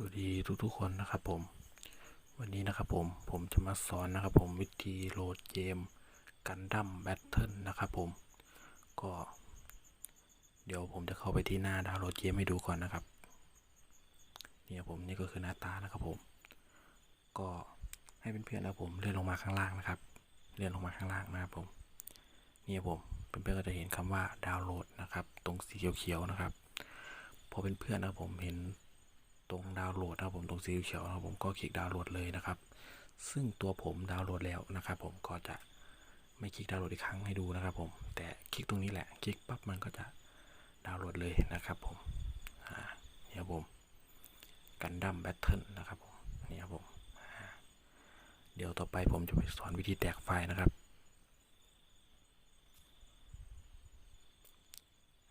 สวัสดีทุกๆคนนะครับผม วันนี้นะครับผมผมจะมาสอนนะครับผมวิธีโหลดเกมกันดั้มแบทเทิลนะครับผม ก็ เดี๋ยวผมจะเข้าไปที่หน้าดาวน์โหลดเกมให้ดูก่อนนะครับเนี่ยผมนี่ก็คือหน้าตานะครับผม ก็ให้เพื่อนๆนะผมเลื่อนลงมาข้างล่างนะครับเลื่อนลงมาข้างล่างนะครับผมเนี่ยผมเพื่อนๆก็จะเห็นคำว่าดาวน์โหลดนะครับ ตรงสีเขียวๆนะครับพอเป็นเพื่อนๆนะผมเห็น ตรงดาวน์โหลดนะครับผมตรงสีเขียวนะครับผมก็คลิกดาวน์โหลดเลยนะครับ ซึ่งตัวผมดาวน์โหลดแล้วนะครับ ผมก็จะไม่คลิกดาวน์โหลดอีกครั้งให้ดูนะครับ ผม แต่คลิกตรงนี้แหละ คลิกปั๊บมันก็จะดาวน์โหลดเลยนะครับ ผมเนี่ยผมกันดั้มแบทเทิลนะครับผมนี่ครับผมเดี๋ยวต่อไปผมจะไปสอนวิธีแตกไฟล์นะครับ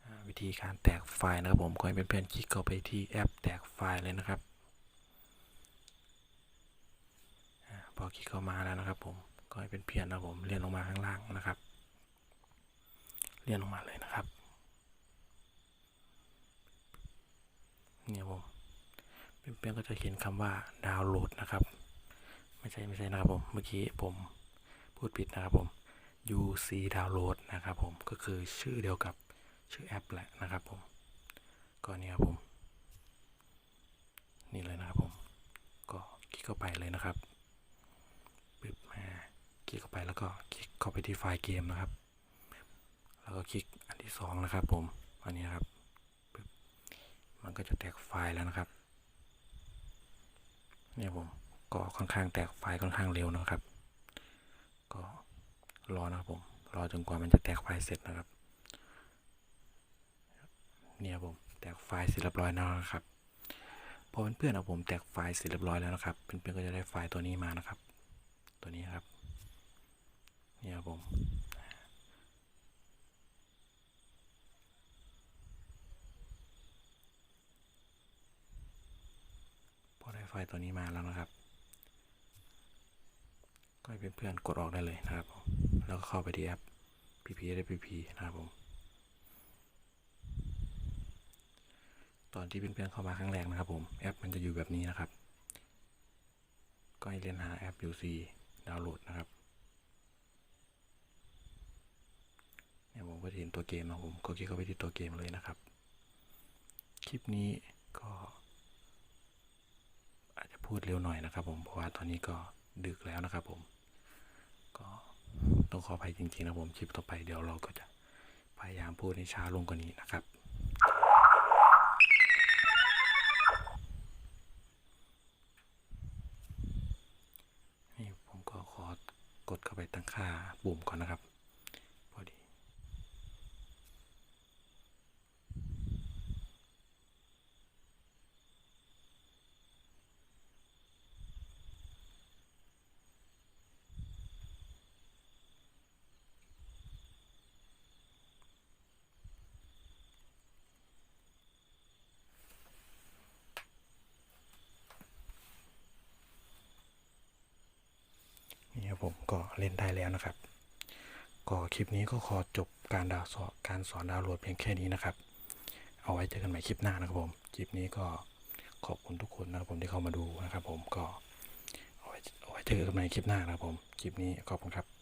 อ่าวิ ธีการแตกไฟล์นะครับผมก็ให้เพื่อนๆคลิกเข้าไปที่แอปแตกไฟล์เลยนะครับพอคลิกเข้ามาแล้วนะครับ ผมก็ให้เป็นเพื่อนนะครับผมเลื่อนลงมาข้างล่างนะครับเลื่อนลงมาเลยนะครับเนี่ยผมเพื่อนๆก็จะเห็นคำว่าดาวน์โหลดนะครับ ไม่ใช่ไม่ใช่นะครับผมเมื่อกี้ผมพูดผิดนะครับผม UC ดาวน์โหลดนะครับผมก็คือชื่อเดียวกับ ชื่อแอปแหละนะครับผมก็เนี่ยครับผม นี่เลยนะครับผม ก็คลิกเข้าไปเลยนะครับปึ๊บมาคลิกเข้าไปแล้วก็คลิกเข้าไปที่ไฟล์เกมนะครับ แล้วก็คลิกอันที่สองนะครับผมอันนี้นะครับปึ๊บมันก็จะแตกไฟล์แล้วนะครับเนี่ยผมก็ค่อนข้างแตกไฟล์ค่อนข้างเร็วนะครับ ก็รอนะครับผมรอจนกว่ามันจะแตกไฟล์เสร็จนะครับ เนี่ยผมแตกไฟล์เสร็จเรียบร้อยแล้วนะครับพอเพื่อนๆเอาผมแตกไฟล์เสร็จเรียบร้อยแล้วนะครับเพื่อนๆก็จะได้ไฟล์ตัวนี้มานะครับ ตัวนี้ครับเนี่ยผมพอได้ไฟล์ตัวนี้มาแล้วนะครับ ก็ให้เพื่อนๆกดออกได้เลยนะครับผมแล้วก็เข้าไปที่แอป PPSPP นะครับผม ตอนที่เพื่อนๆเข้ามาครั้งแรกนะครับผมแอปมันจะอยู่แบบนี้นะครับ ก็ให้เล่นหาแอป UC ดาวน์โหลดนะครับเนี่ยผมก็เห็นตัวเกมนะผมก็คลิกเข้าไปที่ตัวเกมเลยนะครับ คลิปนี้ก็ อาจจะพูดเร็วหน่อยนะครับ ผมเพราะว่าตอนนี้ก็ดึกแล้วนะครับ ผม ก็ต้องขออภัยจริงๆนะผมคลิปต่อไปเดี๋ยวเราก็จะพยายามพูดให้ช้าลงกว่านี้นะครับ กดเข้าไปตั้งค่าปุ่มก่อนนะครับ นี่ครับผมก็เล่นได้แล้วนะครับ ก็คลิปนี้ก็ขอจบการดาวสอนการสอนดาวโหลดเพียงแค่นี้นะครับ เอาไว้เจอกันใหม่คลิปหน้านะครับผมคลิปนี้ก็ขอบคุณทุกคนนะครับผมที่เข้ามาดูนะครับ ผมก็เอาไว้เอาไว้เจอกันใหม่คลิปหน้านะครับผมคลิปนี้ขอบคุณครับ